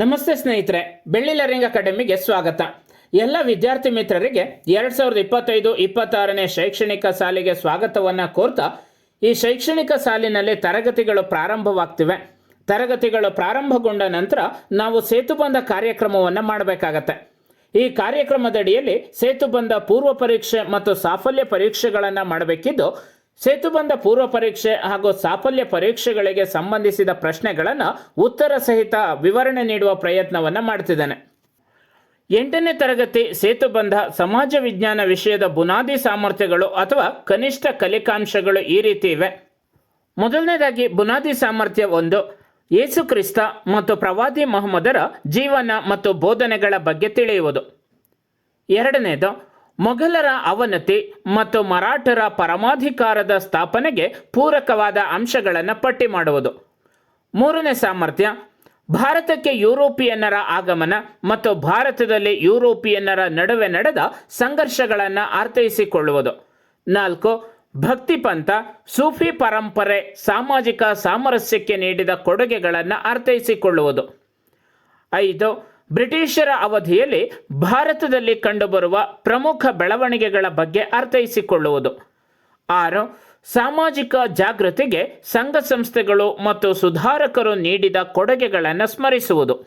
ನಮಸ್ತೆ ಸ್ನೇಹಿತರೆ ಬೆಳ್ಳಿ ಲರ್ನಿಂಗ್ ಅಕಾಡೆಮಿಗೆ ಸ್ವಾಗತ. ಎಲ್ಲ ವಿದ್ಯಾರ್ಥಿ ಮಿತ್ರರಿಗೆ ಎರಡು ಸಾವಿರದ ಇಪ್ಪತ್ತೈದು ಇಪ್ಪತ್ತಾರನೇ ಶೈಕ್ಷಣಿಕ ಸಾಲಿಗೆ ಸ್ವಾಗತವನ್ನ ಕೋರ್ತಾ, ಈ ಶೈಕ್ಷಣಿಕ ಸಾಲಿನಲ್ಲಿ ತರಗತಿಗಳು ಪ್ರಾರಂಭವಾಗ್ತಿವೆ. ತರಗತಿಗಳು ಪ್ರಾರಂಭಗೊಂಡ ನಂತರ ನಾವು ಸೇತುಬಂಧ ಕಾರ್ಯಕ್ರಮವನ್ನು ಮಾಡಬೇಕಾಗತ್ತೆ. ಈ ಕಾರ್ಯಕ್ರಮದಡಿಯಲ್ಲಿ ಸೇತುಬಂಧ ಪೂರ್ವ ಪರೀಕ್ಷೆ ಮತ್ತು ಸಾಫಲ್ಯ ಪರೀಕ್ಷೆಗಳನ್ನು ಮಾಡಬೇಕಿದ್ದು ಸೇತುಬಂಧ ಪೂರ್ವ ಪರೀಕ್ಷೆ ಹಾಗೂ ಸಾಫಲ್ಯ ಪರೀಕ್ಷೆಗಳಿಗೆ ಸಂಬಂಧಿಸಿದ ಪ್ರಶ್ನೆಗಳನ್ನು ಉತ್ತರ ಸಹಿತ ವಿವರಣೆ ನೀಡುವ ಪ್ರಯತ್ನವನ್ನು ಮಾಡ್ತಿದ್ದಾನೆ. ಎಂಟನೇ ತರಗತಿ ಸೇತುಬಂಧ ಸಮಾಜ ವಿಜ್ಞಾನ ವಿಷಯದ ಬುನಾದಿ ಸಾಮರ್ಥ್ಯಗಳು ಅಥವಾ ಕನಿಷ್ಠ ಕಲಿಕಾಂಶಗಳು ಈ ರೀತಿ ಇವೆ. ಮೊದಲನೇದಾಗಿ ಬುನಾದಿ ಸಾಮರ್ಥ್ಯ ಒಂದು, ಯೇಸು ಕ್ರಿಸ್ತ ಮತ್ತು ಪ್ರವಾದಿ ಮೊಹಮ್ಮದರ ಜೀವನ ಮತ್ತು ಬೋಧನೆಗಳ ಬಗ್ಗೆ ತಿಳಿಯುವುದು. ಎರಡನೇದು ಮೊಘಲರ ಅವನತಿ ಮತ್ತು ಮರಾಠರ ಪರಮಾಧಿಕಾರದ ಸ್ಥಾಪನೆಗೆ ಪೂರಕವಾದ ಅಂಶಗಳನ್ನು ಪಟ್ಟಿ ಮಾಡುವುದು. ಮೂರನೇ ಸಾಮರ್ಥ್ಯ, ಭಾರತಕ್ಕೆ ಯುರೋಪಿಯನ್ನರ ಆಗಮನ ಮತ್ತು ಭಾರತದಲ್ಲಿ ಯುರೋಪಿಯನ್ನರ ನಡುವೆ ನಡೆದ ಸಂಘರ್ಷಗಳನ್ನು ಅರ್ಥೈಸಿಕೊಳ್ಳುವುದು. ನಾಲ್ಕು ಭಕ್ತಿ ಪಂಥ ಸೂಫಿ ಪರಂಪರೆ ಸಾಮಾಜಿಕ ಸಾಮರಸ್ಯಕ್ಕೆ ನೀಡಿದ ಕೊಡುಗೆಗಳನ್ನು ಅರ್ಥೈಸಿಕೊಳ್ಳುವುದು. ಐದು ಬ್ರಿಟಿಷರ ಅವಧಿಯಲ್ಲಿ ಭಾರತದಲ್ಲಿ ಕಂಡುಬರುವ ಪ್ರಮುಖ ಬೆಳವಣಿಗೆಗಳ ಬಗ್ಗೆ ಅರ್ಥೈಸಿಕೊಳ್ಳುವುದು. ಆರು, ಸಾಮಾಜಿಕ ಜಾಗೃತಿಗೆ ಸಂಘ ಸಂಸ್ಥೆಗಳು ಮತ್ತು ಸುಧಾರಕರು ನೀಡಿದ ಕೊಡುಗೆಗಳನ್ನು ಸ್ಮರಿಸುವುದು.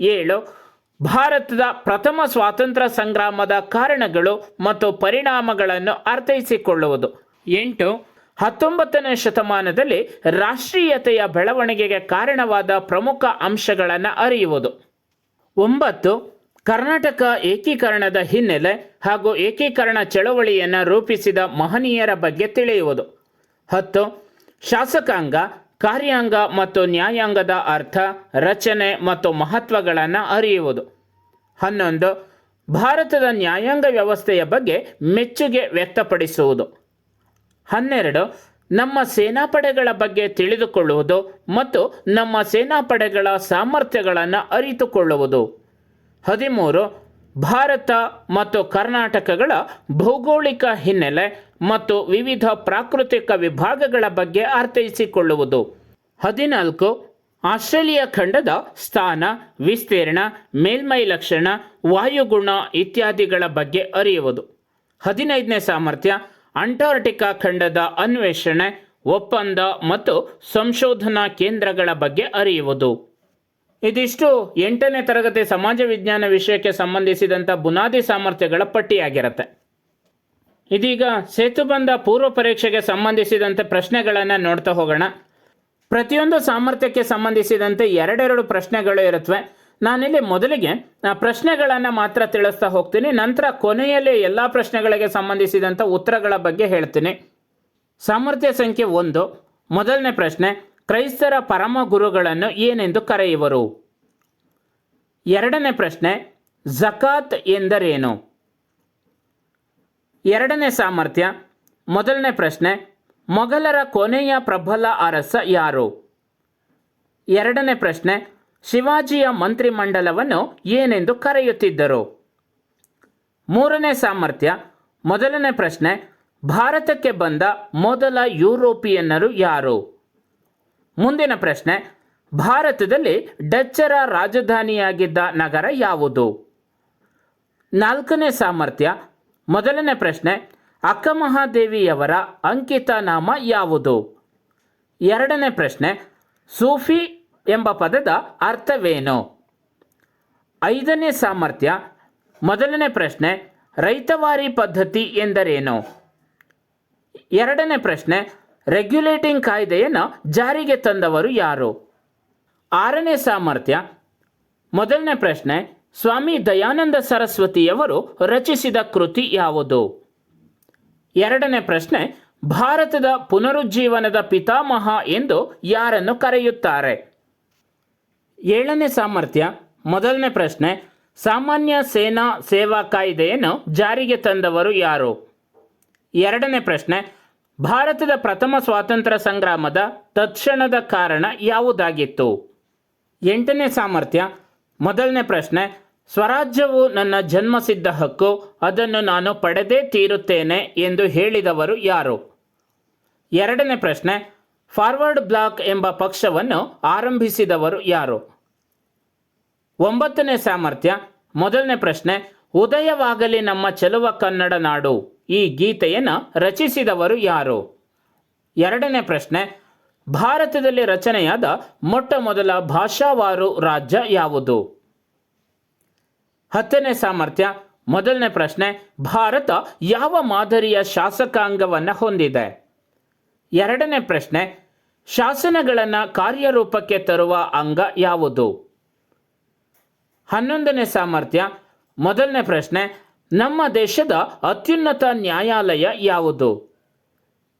ಏಳು, ಭಾರತದ ಪ್ರಥಮ ಸ್ವಾತಂತ್ರ್ಯ ಸಂಗ್ರಾಮದ ಕಾರಣಗಳು ಮತ್ತು ಪರಿಣಾಮಗಳನ್ನು ಅರ್ಥೈಸಿಕೊಳ್ಳುವುದು. ಎಂಟು, ಹತ್ತೊಂಬತ್ತನೇ ಶತಮಾನದಲ್ಲಿ ರಾಷ್ಟ್ರೀಯತೆಯ ಬೆಳವಣಿಗೆಗೆ ಕಾರಣವಾದ ಪ್ರಮುಖ ಅಂಶಗಳನ್ನು ಅರಿಯುವುದು. ಒಂಬತ್ತು, ಕರ್ನಾಟಕ ಏಕೀಕರಣದ ಹಿನ್ನೆಲೆ ಹಾಗೂ ಏಕೀಕರಣ ಚಳವಳಿಯನ್ನು ರೂಪಿಸಿದ ಮಹನೀಯರ ಬಗ್ಗೆ ತಿಳಿಯುವುದು. ಹತ್ತು, ಶಾಸಕಾಂಗ, ಕಾರ್ಯಾಂಗ ಮತ್ತು ನ್ಯಾಯಾಂಗದ ಅರ್ಥ, ರಚನೆ ಮತ್ತು ಮಹತ್ವಗಳನ್ನು ಅರಿಯುವುದು. ಹನ್ನೊಂದು, ಭಾರತದ ನ್ಯಾಯಾಂಗ ವ್ಯವಸ್ಥೆಯ ಬಗ್ಗೆ ಮೆಚ್ಚುಗೆ ವ್ಯಕ್ತಪಡಿಸುವುದು. ಹನ್ನೆರಡು ನಮ್ಮ ಸೇನಾಪಡೆಗಳ ಬಗ್ಗೆ ತಿಳಿದುಕೊಳ್ಳುವುದು ಮತ್ತು ನಮ್ಮ ಸೇನಾಪಡೆಗಳ ಸಾಮರ್ಥ್ಯಗಳನ್ನು ಅರಿತುಕೊಳ್ಳುವುದು. ಹದಿಮೂರು, ಭಾರತ ಮತ್ತು ಕರ್ನಾಟಕಗಳ ಭೌಗೋಳಿಕ ಹಿನ್ನೆಲೆ ಮತ್ತು ವಿವಿಧ ಪ್ರಾಕೃತಿಕ ವಿಭಾಗಗಳ ಬಗ್ಗೆ ಅರ್ಥೈಸಿಕೊಳ್ಳುವುದು. ಹದಿನಾಲ್ಕು, ಆಸ್ಟ್ರೇಲಿಯಾ ಖಂಡದ ಸ್ಥಾನ, ವಿಸ್ತೀರ್ಣ, ಮೇಲ್ಮೈ ಲಕ್ಷಣ, ವಾಯುಗುಣ ಇತ್ಯಾದಿಗಳ ಬಗ್ಗೆ ಅರಿಯುವುದು. ಹದಿನೈದನೇ ಸಾಮರ್ಥ್ಯ ಅಂಟಾರ್ಟಿಕಾ ಖಂಡದ ಅನ್ವೇಷಣೆ, ಒಪ್ಪಂದ ಮತ್ತು ಸಂಶೋಧನಾ ಕೇಂದ್ರಗಳ ಬಗ್ಗೆ ಅರಿಯುವುದು. ಇದಿಷ್ಟು ಎಂಟನೇ ತರಗತಿ ಸಮಾಜ ವಿಜ್ಞಾನ ವಿಷಯಕ್ಕೆ ಸಂಬಂಧಿಸಿದಂಥ ಬುನಾದಿ ಸಾಮರ್ಥ್ಯಗಳ ಪಟ್ಟಿಯಾಗಿರುತ್ತೆ. ಇದೀಗ ಸೇತುಬಂಧ ಪೂರ್ವ ಪರೀಕ್ಷೆಗೆ ಸಂಬಂಧಿಸಿದಂತೆ ಪ್ರಶ್ನೆಗಳನ್ನು ನೋಡ್ತಾ ಹೋಗೋಣ. ಪ್ರತಿಯೊಂದು ಸಾಮರ್ಥ್ಯಕ್ಕೆ ಸಂಬಂಧಿಸಿದಂತೆ ಎರಡೆರಡು ಪ್ರಶ್ನೆಗಳು ಇರುತ್ತವೆ ನಾನಿಲ್ಲಿ ಮೊದಲಿಗೆ ಪ್ರಶ್ನೆಗಳನ್ನು ಮಾತ್ರ ತಿಳಿಸ್ತಾ ಹೋಗ್ತೀನಿ. ನಂತರ ಕೊನೆಯಲ್ಲಿ ಎಲ್ಲ ಪ್ರಶ್ನೆಗಳಿಗೆ ಸಂಬಂಧಿಸಿದಂಥ ಉತ್ತರಗಳ ಬಗ್ಗೆ ಹೇಳ್ತೀನಿ. ಸಾಮರ್ಥ್ಯ ಸಂಖ್ಯೆ ಒಂದು. ಮೊದಲನೇ ಪ್ರಶ್ನೆ, ಕ್ರೈಸ್ತರ ಪರಮ ಗುರುಗಳನ್ನು ಏನೆಂದು ಕರೆಯುವರು? ಎರಡನೇ ಪ್ರಶ್ನೆ, ಜಕಾತ್ ಎಂದರೇನು? ಎರಡನೇ ಸಾಮರ್ಥ್ಯ, ಮೊದಲನೇ ಪ್ರಶ್ನೆ, ಮೊಘಲರ ಕೊನೆಯ ಪ್ರಬಲ ಅರಸ ಯಾರು? ಎರಡನೇ ಪ್ರಶ್ನೆ ಶಿವಾಜಿಯ ಮಂತ್ರಿಮಂಡಲವನ್ನು ಏನೆಂದು ಕರೆಯುತ್ತಿದ್ದರು? ಮೂರನೇ ಸಾಮರ್ಥ್ಯ, ಮೊದಲನೇ ಪ್ರಶ್ನೆ, ಭಾರತಕ್ಕೆ ಬಂದ ಮೊದಲ ಯುರೋಪಿಯನ್ನರು ಯಾರು? ಮುಂದಿನ ಪ್ರಶ್ನೆ, ಭಾರತದಲ್ಲಿ ಡಚ್ಚರ ರಾಜಧಾನಿಯಾಗಿದ್ದ ನಗರ ಯಾವುದು? ನಾಲ್ಕನೇ ಸಾಮರ್ಥ್ಯ, ಮೊದಲನೇ ಪ್ರಶ್ನೆ, ಅಕ್ಕಮಹಾದೇವಿಯವರ ಅಂಕಿತ ನಾಮ ಯಾವುದು? ಎರಡನೇ ಪ್ರಶ್ನೆ, ಸೂಫಿ ಎಂಬ ಪದದ ಅರ್ಥವೇನು? ಐದನೇ ಸಾಮರ್ಥ್ಯ, ಮೊದಲನೇ ಪ್ರಶ್ನೆ, ರೈತವಾರಿ ಪದ್ಧತಿ ಎಂದರೇನು? ಎರಡನೇ ಪ್ರಶ್ನೆ ರೆಗ್ಯುಲೇಟಿಂಗ್ ಕಾಯ್ದೆಯನ್ನು ಜಾರಿಗೆ ತಂದವರು ಯಾರು? ಆರನೇ ಸಾಮರ್ಥ್ಯ, ಮೊದಲನೇ ಪ್ರಶ್ನೆ, ಸ್ವಾಮಿ ದಯಾನಂದ ಸರಸ್ವತಿಯವರು ರಚಿಸಿದ ಕೃತಿ ಯಾವುದು? ಎರಡನೇ ಪ್ರಶ್ನೆ, ಭಾರತದ ಪುನರುಜ್ಜೀವನದ ಪಿತಾಮಹ ಎಂದು ಯಾರನ್ನು ಕರೆಯುತ್ತಾರೆ? ಏಳನೇ ಸಾಮರ್ಥ್ಯ, ಮೊದಲನೇ ಪ್ರಶ್ನೆ, ಸಾಮಾನ್ಯ ಸೇನಾ ಸೇವಾ ಕಾಯ್ದೆಯನ್ನು ಜಾರಿಗೆ ತಂದವರು ಯಾರು? ಎರಡನೇ ಪ್ರಶ್ನೆ, ಭಾರತದ ಪ್ರಥಮ ಸ್ವಾತಂತ್ರ್ಯ ಸಂಗ್ರಾಮದ ತತ್ಕ್ಷಣದ ಕಾರಣ ಯಾವುದಾಗಿತ್ತು? ಎಂಟನೇ ಸಾಮರ್ಥ್ಯ, ಮೊದಲನೇ ಪ್ರಶ್ನೆ, ಸ್ವರಾಜ್ಯವು ನನ್ನ ಜನ್ಮಸಿದ್ಧ ಹಕ್ಕು, ಅದನ್ನು ನಾನು ಪಡೆದೇ ತೀರುತ್ತೇನೆ ಎಂದು ಹೇಳಿದವರು ಯಾರು? ಎರಡನೇ ಪ್ರಶ್ನೆ, ಫಾರ್ವರ್ಡ್ ಬ್ಲಾಕ್ ಎಂಬ ಪಕ್ಷವನ್ನು ಆರಂಭಿಸಿದವರು ಯಾರು? ಒಂಬತ್ತನೇ ಸಾಮರ್ಥ್ಯ, ಮೊದಲನೇ ಪ್ರಶ್ನೆ, ಉದಯವಾಗಲಿ ನಮ್ಮ ಚೆಲುವ ಕನ್ನಡ ನಾಡು ಈ ಗೀತೆಯನ್ನು ರಚಿಸಿದವರು ಯಾರು? ಎರಡನೇ ಪ್ರಶ್ನೆ, ಭಾರತದಲ್ಲಿ ರಚನೆಯಾದ ಮೊಟ್ಟ ಮೊದಲ ಭಾಷಾವಾರು ರಾಜ್ಯ ಯಾವುದು? ಹತ್ತನೇ ಸಾಮರ್ಥ್ಯ, ಮೊದಲನೇ ಪ್ರಶ್ನೆ, ಭಾರತ ಯಾವ ಮಾದರಿಯ ಶಾಸಕಾಂಗವನ್ನು ಹೊಂದಿದೆ? ಎರಡನೇ ಪ್ರಶ್ನೆ, ಶಾಸನಗಳನ್ನು ಕಾರ್ಯರೂಪಕ್ಕೆ ತರುವ ಅಂಗ ಯಾವುದು? ಹನ್ನೊಂದನೇ ಸಾಮರ್ಥ್ಯ. ಮೊದಲನೇ ಪ್ರಶ್ನೆ, ನಮ್ಮ ದೇಶದ ಅತ್ಯುನ್ನತ ನ್ಯಾಯಾಲಯ ಯಾವುದು?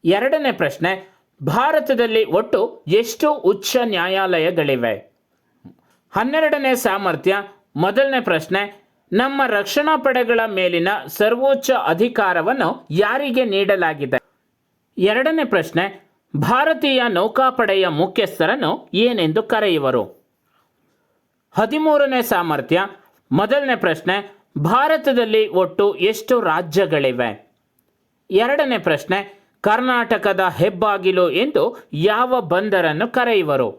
ಎರಡನೇ ಪ್ರಶ್ನೆ, ಭಾರತದಲ್ಲಿ ಒಟ್ಟು ಎಷ್ಟು ಉಚ್ಚ ನ್ಯಾಯಾಲಯಗಳಿವೆ? ಹನ್ನೆರಡನೇ ಸಾಮರ್ಥ್ಯ, ಮೊದಲನೇ ಪ್ರಶ್ನೆ, ನಮ್ಮ ರಕ್ಷಣಾ ಪಡೆಗಳ ಮೇಲಿನ ಸರ್ವೋಚ್ಚ ಅಧಿಕಾರವನ್ನು ಯಾರಿಗೆ ನೀಡಲಾಗಿದೆ? ಎರಡನೇ ಪ್ರಶ್ನೆ, ಭಾರತೀಯ ನೌಕಾಪಡೆಯ ಮುಖ್ಯಸ್ಥರನ್ನು ಏನೆಂದು ಕರೆಯುವರು? ಹದಿಮೂರನೇ ಸಾಮರ್ಥ್ಯ, ಮೊದಲನೇ ಪ್ರಶ್ನೆ, ಭಾರತದಲ್ಲಿ ಒಟ್ಟು ಎಷ್ಟು ರಾಜ್ಯಗಳಿವೆ? ಎರಡನೇ ಪ್ರಶ್ನೆ, ಕರ್ನಾಟಕದ ಹೆಬ್ಬಾಗಿಲು ಎಂದು ಯಾವ ಬಂದರನ್ನು ಕರೆಯುವರು?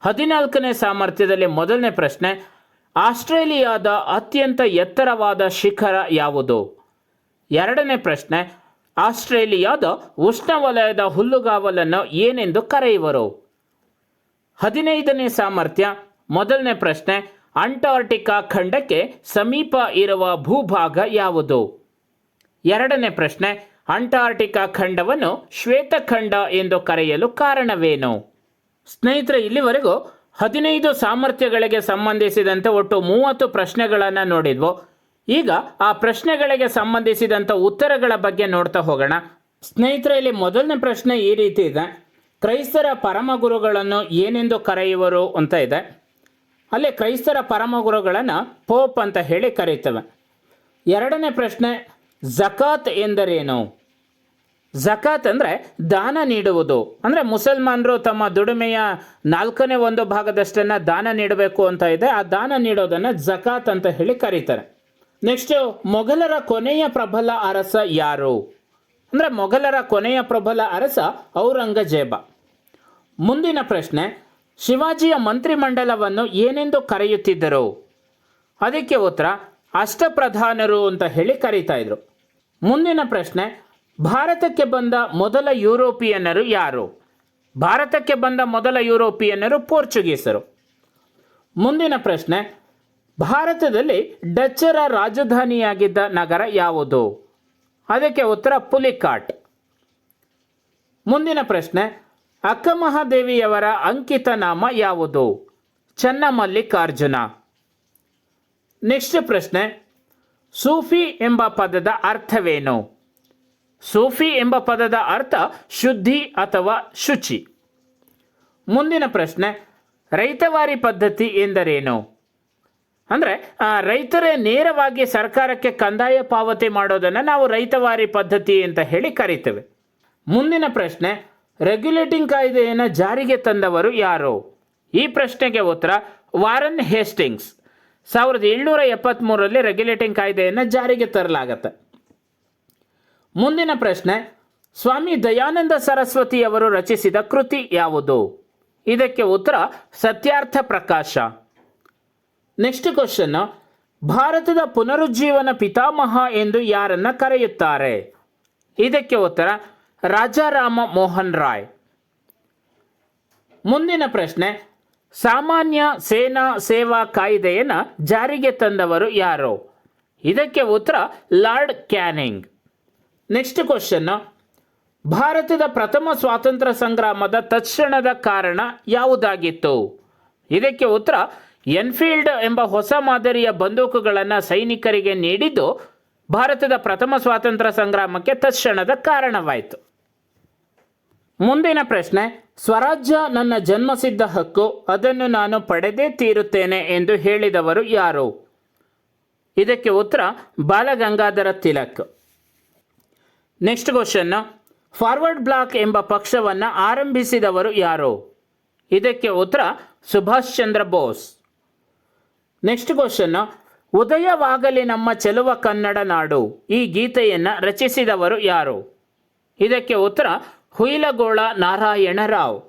ಹದಿನಾಲ್ಕನೇ ಸಾಮರ್ಥ್ಯದಲ್ಲಿ ಮೊದಲನೇ ಪ್ರಶ್ನೆ, ಆಸ್ಟ್ರೇಲಿಯಾದ ಅತ್ಯಂತ ಎತ್ತರವಾದ ಶಿಖರ ಯಾವುದು? ಎರಡನೇ ಪ್ರಶ್ನೆ, ಆಸ್ಟ್ರೇಲಿಯಾದ ಉಷ್ಣವಲಯದ ಹುಲ್ಲುಗಾವಲನ್ನು ಏನೆಂದು ಕರೆಯುವರು? ಹದಿನೈದನೇ ಸಾಮರ್ಥ್ಯ ಮೊದಲನೇ ಪ್ರಶ್ನೆ, ಅಂಟಾರ್ಟಿಕಾ ಖಂಡಕ್ಕೆ ಸಮೀಪ ಇರುವ ಭೂಭಾಗ ಯಾವುದು? ಎರಡನೇ ಪ್ರಶ್ನೆ, ಅಂಟಾರ್ಟಿಕಾ ಖಂಡವನ್ನು ಶ್ವೇತಖಂಡ ಎಂದು ಕರೆಯಲು ಕಾರಣವೇನು? ಸ್ನೇಹಿತರೆ, ಇಲ್ಲಿವರೆಗೂ ಹದಿನೈದು ಸಾಮರ್ಥ್ಯಗಳಿಗೆ ಸಂಬಂಧಿಸಿದಂತೆ ಒಟ್ಟು ಮೂವತ್ತು ಪ್ರಶ್ನೆಗಳನ್ನು ನೋಡಿದ್ವು. ಈಗ ಆ ಪ್ರಶ್ನೆಗಳಿಗೆ ಸಂಬಂಧಿಸಿದಂಥ ಉತ್ತರಗಳ ಬಗ್ಗೆ ನೋಡ್ತಾ ಹೋಗೋಣ. ಸ್ನೇಹಿತರೆ, ಇಲ್ಲಿ ಮೊದಲನೇ ಪ್ರಶ್ನೆ ಈ ರೀತಿ ಇದೆ. ಕ್ರೈಸ್ತರ ಪರಮಗುರುಗಳನ್ನು ಏನೆಂದು ಕರೆಯುವರು ಅಂತ ಇದೆ. ಅಲ್ಲಿ ಕ್ರೈಸ್ತರ ಪರಮಗುರುಗಳನ್ನು ಪೋಪ್ ಅಂತ ಹೇಳಿ ಕರೀತೇವೆ. ಎರಡನೇ ಪ್ರಶ್ನೆ, ಜಕಾತ್ ಎಂದರೇನು? ಜಕಾತ್ ಅಂದರೆ ದಾನ ನೀಡುವುದು. ಅಂದರೆ ಮುಸಲ್ಮಾನರು ತಮ್ಮ ದುಡಿಮೆಯ ನಾಲ್ಕನೇ ಒಂದು ಭಾಗದಷ್ಟನ್ನು ದಾನ ನೀಡಬೇಕು ಅಂತ ಇದೆ. ಆ ದಾನ ನೀಡೋದನ್ನು ಜಕಾತ್ ಅಂತ ಹೇಳಿ ಕರೀತಾರೆ. ನೆಕ್ಸ್ಟು, ಮೊಘಲರ ಕೊನೆಯ ಪ್ರಬಲ ಅರಸ ಯಾರು? ಅಂದರೆ ಮೊಘಲರ ಕೊನೆಯ ಪ್ರಬಲ ಅರಸ ಔರಂಗಜೇಬ. ಮುಂದಿನ ಪ್ರಶ್ನೆ ಶಿವಾಜಿಯ ಮಂತ್ರಿಮಂಡಲವನ್ನು ಏನೆಂದು ಕರೆಯುತ್ತಿದ್ದರು? ಅದಕ್ಕೆ ಉತ್ತರ, ಅಷ್ಟಪ್ರಧಾನರು ಅಂತ ಹೇಳಿ ಕರೀತಾ ಇದ್ರು. ಮುಂದಿನ ಪ್ರಶ್ನೆ, ಭಾರತಕ್ಕೆ ಬಂದ ಮೊದಲ ಯುರೋಪಿಯನ್ನರು ಯಾರು? ಭಾರತಕ್ಕೆ ಬಂದ ಮೊದಲ ಯುರೋಪಿಯನ್ನರು ಪೋರ್ಚುಗೀಸರು. ಮುಂದಿನ ಪ್ರಶ್ನೆ, ಭಾರತದಲ್ಲಿ ಡಚ್ಚರ ರಾಜಧಾನಿಯಾಗಿದ್ದ ನಗರ ಯಾವುದು? ಅದಕ್ಕೆ ಉತ್ತರ, ಪುಲಿಕಾಟ್. ಮುಂದಿನ ಪ್ರಶ್ನೆ ಅಕ್ಕಮಹಾದೇವಿಯವರ ಅಂಕಿತ ನಾಮ ಯಾವುದು? ಚನ್ನಮಲ್ಲಿಕಾರ್ಜುನ. ನೆಕ್ಸ್ಟ್ ಪ್ರಶ್ನೆ. ಸೂಫಿ ಎಂಬ ಪದದ ಅರ್ಥವೇನು? ಸೂಫಿ ಎಂಬ ಪದದ ಅರ್ಥ ಶುದ್ಧಿ ಅಥವಾ ಶುಚಿ. ಮುಂದಿನ ಪ್ರಶ್ನೆ. ರೈತವಾರಿ ಪದ್ಧತಿ ಎಂದರೇನು? ಅಂದರೆ ರೈತರೇ ನೇರವಾಗಿ ಸರ್ಕಾರಕ್ಕೆ ಕಂದಾಯ ಪಾವತಿ ಮಾಡೋದನ್ನು ನಾವು ರೈತವಾರಿ ಪದ್ಧತಿ ಅಂತ ಹೇಳಿ ಕರಿತೇವೆ. ಮುಂದಿನ ಪ್ರಶ್ನೆ. ರೆಗ್ಯುಲೇಟಿಂಗ್ ಕಾಯ್ದೆಯನ್ನು ಜಾರಿಗೆ ತಂದವರು ಯಾರು? ಈ ಪ್ರಶ್ನೆಗೆ ಉತ್ತರ, ವಾರನ್ ಹೇಸ್ಟಿಂಗ್ಸ್. ಸಾವಿರದ ಏಳ್ನೂರ ಎಪ್ಪತ್ತ್ಮೂರರಲ್ಲಿ ರೆಗ್ಯುಲೇಟಿಂಗ್ ಕಾಯ್ದೆಯನ್ನು ಜಾರಿಗೆ ತರಲಾಗತ್ತೆ. ಮುಂದಿನ ಪ್ರಶ್ನೆ, ಸ್ವಾಮಿ ದಯಾನಂದ ಸರಸ್ವತಿಯವರು ರಚಿಸಿದ ಕೃತಿ ಯಾವುದು? ಇದಕ್ಕೆ ಉತ್ತರ, ಸತ್ಯಾರ್ಥ ಪ್ರಕಾಶ. ನೆಕ್ಸ್ಟ್ ಕ್ವಶನ್ ಭಾರತದ ಪುನರುಜ್ಜೀವನ ಪಿತಾಮಹ ಎಂದು ಯಾರನ್ನ ಕರೆಯುತ್ತಾರೆ? ಇದಕ್ಕೆ ಉತ್ತರ ರಾಜಾರಾಮ ಮೋಹನ್ ರಾಯ್. ಮುಂದಿನ ಪ್ರಶ್ನೆ, ಸಾಮಾನ್ಯ ಸೇನಾ ಸೇವಾ ಕಾಯ್ದೆಯನ್ನು ಜಾರಿಗೆ ತಂದವರು ಯಾರು? ಇದಕ್ಕೆ ಉತ್ತರ, ಲಾರ್ಡ್ ಕ್ಯಾನಿಂಗ್. ನೆಕ್ಸ್ಟ್ ಕ್ವಶನ್ ಭಾರತದ ಪ್ರಥಮ ಸ್ವಾತಂತ್ರ್ಯ ಸಂಗ್ರಾಮದ ತತ್ಕ್ಷಣದ ಕಾರಣ ಯಾವುದಾಗಿತ್ತು? ಇದಕ್ಕೆ ಉತ್ತರ, ಎನ್ಫೀಲ್ಡ್ ಎಂಬ ಹೊಸ ಮಾದರಿಯ ಬಂದೂಕುಗಳನ್ನು ಸೈನಿಕರಿಗೆ ನೀಡಿದ್ದು ಭಾರತದ ಪ್ರಥಮ ಸ್ವಾತಂತ್ರ್ಯ ಸಂಗ್ರಾಮಕ್ಕೆ ತತ್ಕ್ಷಣದ ಕಾರಣವಾಯಿತು. ಮುಂದಿನ ಪ್ರಶ್ನೆ, ಸ್ವರಾಜ್ಯ ನನ್ನ ಜನ್ಮಸಿದ್ಧ ಹಕ್ಕು, ಅದನ್ನು ನಾನು ಪಡೆದೇ ತೀರುತ್ತೇನೆ ಎಂದು ಹೇಳಿದವರು ಯಾರು? ಇದಕ್ಕೆ ಉತ್ತರ, Balagangadhara Tilak. Next question forward bloc ಎಂಬ ಪಕ್ಷವನ್ನು ಆರಂಭಿಸಿದವರು ಯಾರು? ಇದಕ್ಕೆ ಉತ್ತರ, ಸುಭಾಷ್ ಚಂದ್ರ ಬೋಸ್. ನೆಕ್ಸ್ಟ್ ಕ್ವಶನ್ ಉದಯವಾಗಲಿ ನಮ್ಮ ಚೆಲುವ ಕನ್ನಡ ನಾಡು, ಈ ಗೀತೆಯನ್ನು ರಚಿಸಿದವರು ಯಾರು? ಇದಕ್ಕೆ ಉತ್ತರ ಹುಯಿಲಗೋಳ ನಾರಾಯಣ ರಾವ್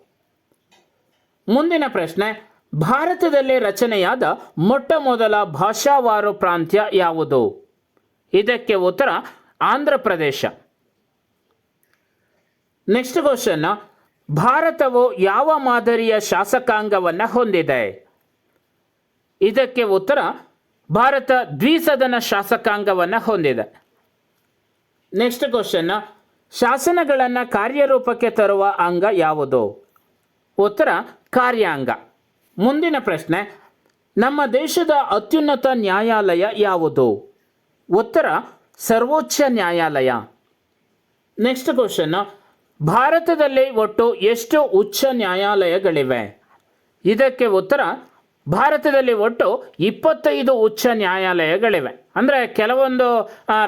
ಮುಂದಿನ ಪ್ರಶ್ನೆ, ಭಾರತದಲ್ಲಿ ರಚನೆಯಾದ ಮೊಟ್ಟ ಮೊದಲ ಭಾಷಾವಾರು ಪ್ರಾಂತ್ಯ ಯಾವುದು? ಇದಕ್ಕೆ ಉತ್ತರ, ಆಂಧ್ರ ಪ್ರದೇಶ. ನೆಕ್ಸ್ಟ್ ಕ್ವಶನ್ ಭಾರತವು ಯಾವ ಮಾದರಿಯ ಶಾಸಕಾಂಗವನ್ನು ಹೊಂದಿದೆ? ಇದಕ್ಕೆ ಉತ್ತರ, ಭಾರತ ದ್ವಿಸದನ ಶಾಸಕಾಂಗವನ್ನು ಹೊಂದಿದೆ. ನೆಕ್ಸ್ಟ್ ಕ್ವಶನ್ ಶಾಸನಗಳನ್ನು ಕಾರ್ಯರೂಪಕ್ಕೆ ತರುವ ಅಂಗ ಯಾವುದು? ಉತ್ತರ, ಕಾರ್ಯಾಂಗ. ಮುಂದಿನ ಪ್ರಶ್ನೆ, ನಮ್ಮ ದೇಶದ ಅತ್ಯುನ್ನತ ನ್ಯಾಯಾಲಯ ಯಾವುದು? ಉತ್ತರ, ಸರ್ವೋಚ್ಚ ನ್ಯಾಯಾಲಯ. ನೆಕ್ಸ್ಟ್ ಕ್ವಶನ್ ಭಾರತದಲ್ಲಿ ಒಟ್ಟು ಎಷ್ಟು ಉಚ್ಚ ನ್ಯಾಯಾಲಯಗಳಿವೆ? ಇದಕ್ಕೆ ಉತ್ತರ, ಭಾರತದಲ್ಲಿ ಒಟ್ಟು ಇಪ್ಪತ್ತೈದು ಉಚ್ಚ ನ್ಯಾಯಾಲಯಗಳಿವೆ. ಅಂದರೆ ಕೆಲವೊಂದು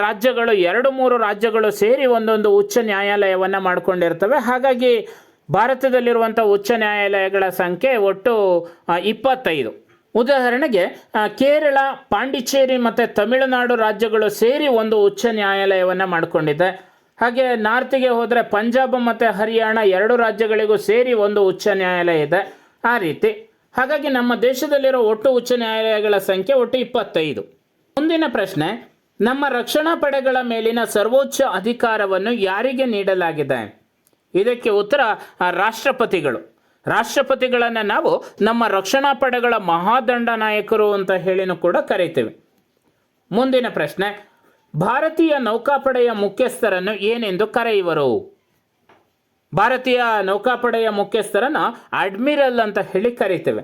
ರಾಜ್ಯಗಳು, ಎರಡು ಮೂರು ರಾಜ್ಯಗಳು ಸೇರಿ ಒಂದೊಂದು ಉಚ್ಚ ನ್ಯಾಯಾಲಯವನ್ನು ಮಾಡಿಕೊಂಡಿರ್ತವೆ. ಹಾಗಾಗಿ ಭಾರತದಲ್ಲಿರುವಂಥ ಉಚ್ಚ ನ್ಯಾಯಾಲಯಗಳ ಸಂಖ್ಯೆ ಒಟ್ಟು ಇಪ್ಪತ್ತೈದು. ಉದಾಹರಣೆಗೆ ಕೇರಳ, ಪಾಂಡಿಚೇರಿ ಮತ್ತು ತಮಿಳುನಾಡು ರಾಜ್ಯಗಳು ಸೇರಿ ಒಂದು ಉಚ್ಚ ನ್ಯಾಯಾಲಯವನ್ನು ಮಾಡಿಕೊಂಡಿದೆ. ಹಾಗೆ ನಾರ್ತಿಗೆ ಹೋದರೆ ಪಂಜಾಬ್ ಮತ್ತು ಹರಿಯಾಣ ಎರಡು ರಾಜ್ಯಗಳಿಗೂ ಸೇರಿ ಒಂದು ಉಚ್ಚ ನ್ಯಾಯಾಲಯ ಇದೆ ಆ ರೀತಿ. ಹಾಗಾಗಿ ನಮ್ಮ ದೇಶದಲ್ಲಿರೋ ಒಟ್ಟು ಉಚ್ಚ ನ್ಯಾಯಾಲಯಗಳ ಸಂಖ್ಯೆ ಒಟ್ಟು ಇಪ್ಪತ್ತೈದು. ಮುಂದಿನ ಪ್ರಶ್ನೆ, ನಮ್ಮ ರಕ್ಷಣಾ ಪಡೆಗಳ ಮೇಲಿನ ಸರ್ವೋಚ್ಚ ಅಧಿಕಾರವನ್ನು ಯಾರಿಗೆ ನೀಡಲಾಗಿದೆ? ಇದಕ್ಕೆ ಉತ್ತರ ರಾಷ್ಟ್ರಪತಿಗಳು. ರಾಷ್ಟ್ರಪತಿಗಳನ್ನು ನಾವು ನಮ್ಮ ರಕ್ಷಣಾ ಪಡೆಗಳ ಮಹಾದಂಡ ನಾಯಕರು ಅಂತ ಹೇಳಿನೂ ಕೂಡ ಕರೀತೇವೆ. ಮುಂದಿನ ಪ್ರಶ್ನೆ, ಭಾರತೀಯ ನೌಕಾಪಡೆಯ ಮುಖ್ಯಸ್ಥರನ್ನು ಏನೆಂದು ಕರೆಯುವರು? ಭಾರತೀಯ ನೌಕಾಪಡೆಯ ಮುಖ್ಯಸ್ಥರನ್ನು ಅಡ್ಮಿರಲ್ ಅಂತ ಹೇಳಿ ಕರೀತೇವೆ.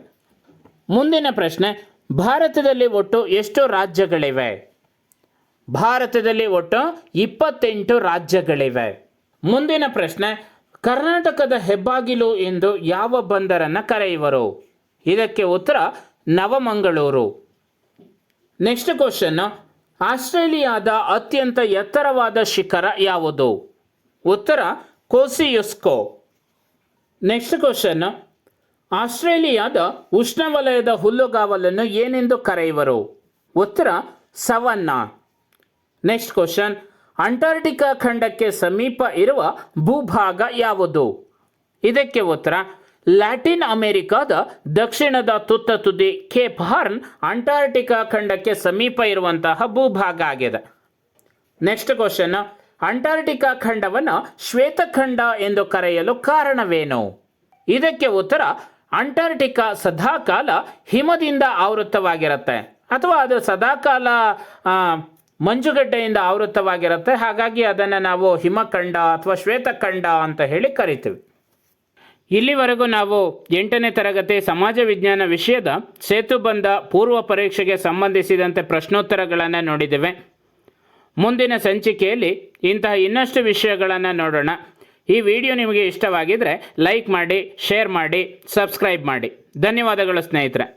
ಮುಂದಿನ ಪ್ರಶ್ನೆ ಭಾರತದಲ್ಲಿ ಒಟ್ಟು ಎಷ್ಟು ರಾಜ್ಯಗಳಿವೆ? ಭಾರತದಲ್ಲಿ ಒಟ್ಟು ಇಪ್ಪತ್ತೆಂಟು ರಾಜ್ಯಗಳಿವೆ. ಮುಂದಿನ ಪ್ರಶ್ನೆ, ಕರ್ನಾಟಕದ ಹೆಬ್ಬಾಗಿಲು ಎಂದು ಯಾವ ಬಂದರನ್ನು ಕರೆಯುವರು? ಇದಕ್ಕೆ ಉತ್ತರ, ನವಮಂಗಳೂರು. ನೆಕ್ಸ್ಟ್ ಕ್ವಶನ್ ಆಸ್ಟ್ರೇಲಿಯಾದ ಅತ್ಯಂತ ಎತ್ತರವಾದ ಶಿಖರ ಯಾವುದು? ಉತ್ತರ, ಕೋಸಿಯುಸ್ಕೋ. ನೆಕ್ಸ್ಟ್ ಕ್ವಶನ್ ಆಸ್ಟ್ರೇಲಿಯಾದ ಉಷ್ಣವಲಯದ ಹುಲ್ಲುಗಾವಲನ್ನು ಏನೆಂದು ಕರೆಯುವರು? ಉತ್ತರ ಸವನ್ನ ನೆಕ್ಸ್ಟ್ ಕ್ವಶನ್ ಅಂಟಾರ್ಟಿಕಾ ಖಂಡಕ್ಕೆ ಸಮೀಪ ಇರುವ ಭೂಭಾಗ ಯಾವುದು? ಇದಕ್ಕೆ ಉತ್ತರ, ಲ್ಯಾಟಿನ್ ಅಮೆರಿಕಾದ ದಕ್ಷಿಣದ ತುತ್ತ ತುದಿ, ಕೇಪ್ ಹಾರ್ನ್ ಅಂಟಾರ್ಟಿಕಾ ಖಂಡಕ್ಕೆ ಸಮೀಪ ಇರುವಂತಹ ಭೂಭಾಗ ಆಗಿದೆ. ನೆಕ್ಸ್ಟ್ ಕ್ವಶನ್ ಅಂಟಾರ್ಟಿಕಾ ಖಂಡವನ್ನು ಶ್ವೇತಖಂಡ ಎಂದು ಕರೆಯಲು ಕಾರಣವೇನು? ಇದಕ್ಕೆ ಉತ್ತರ ಅಂಟಾರ್ಟಿಕಾ ಸದಾಕಾಲ ಹಿಮದಿಂದ ಆವೃತ್ತವಾಗಿರುತ್ತೆ. ಅಥವಾ ಅದು ಸದಾಕಾಲ ಮಂಜುಗಡ್ಡೆಯಿಂದ ಆವೃತವಾಗಿರುತ್ತೆ ಹಾಗಾಗಿ ಅದನ್ನು ನಾವು ಹಿಮಖಂಡ ಅಥವಾ ಶ್ವೇತಖಂಡ ಅಂತ ಹೇಳಿ ಕರಿತೀವಿ. ಇಲ್ಲಿವರೆಗೂ ನಾವು ಎಂಟನೇ ತರಗತಿ ಸಮಾಜ ವಿಜ್ಞಾನ ವಿಷಯದ ಸೇತುಬಂಧ ಪೂರ್ವ ಪರೀಕ್ಷೆಗೆ ಸಂಬಂಧಿಸಿದಂತೆ ಪ್ರಶ್ನೋತ್ತರಗಳನ್ನು ನೋಡಿದ್ದೇವೆ. ಮುಂದಿನ ಸಂಚಿಕೆಯಲ್ಲಿ ಇಂತಹ ಇನ್ನಷ್ಟು ವಿಷಯಗಳನ್ನು ನೋಡೋಣ. ಈ ವಿಡಿಯೋ ನಿಮಗೆ ಇಷ್ಟವಾಗಿದ್ದರೆ ಲೈಕ್ ಮಾಡಿ ಶೇರ್ ಮಾಡಿ ಸಬ್ಸ್ಕ್ರೈಬ್ ಮಾಡಿ. ಧನ್ಯವಾದಗಳು ಸ್ನೇಹಿತರೆ.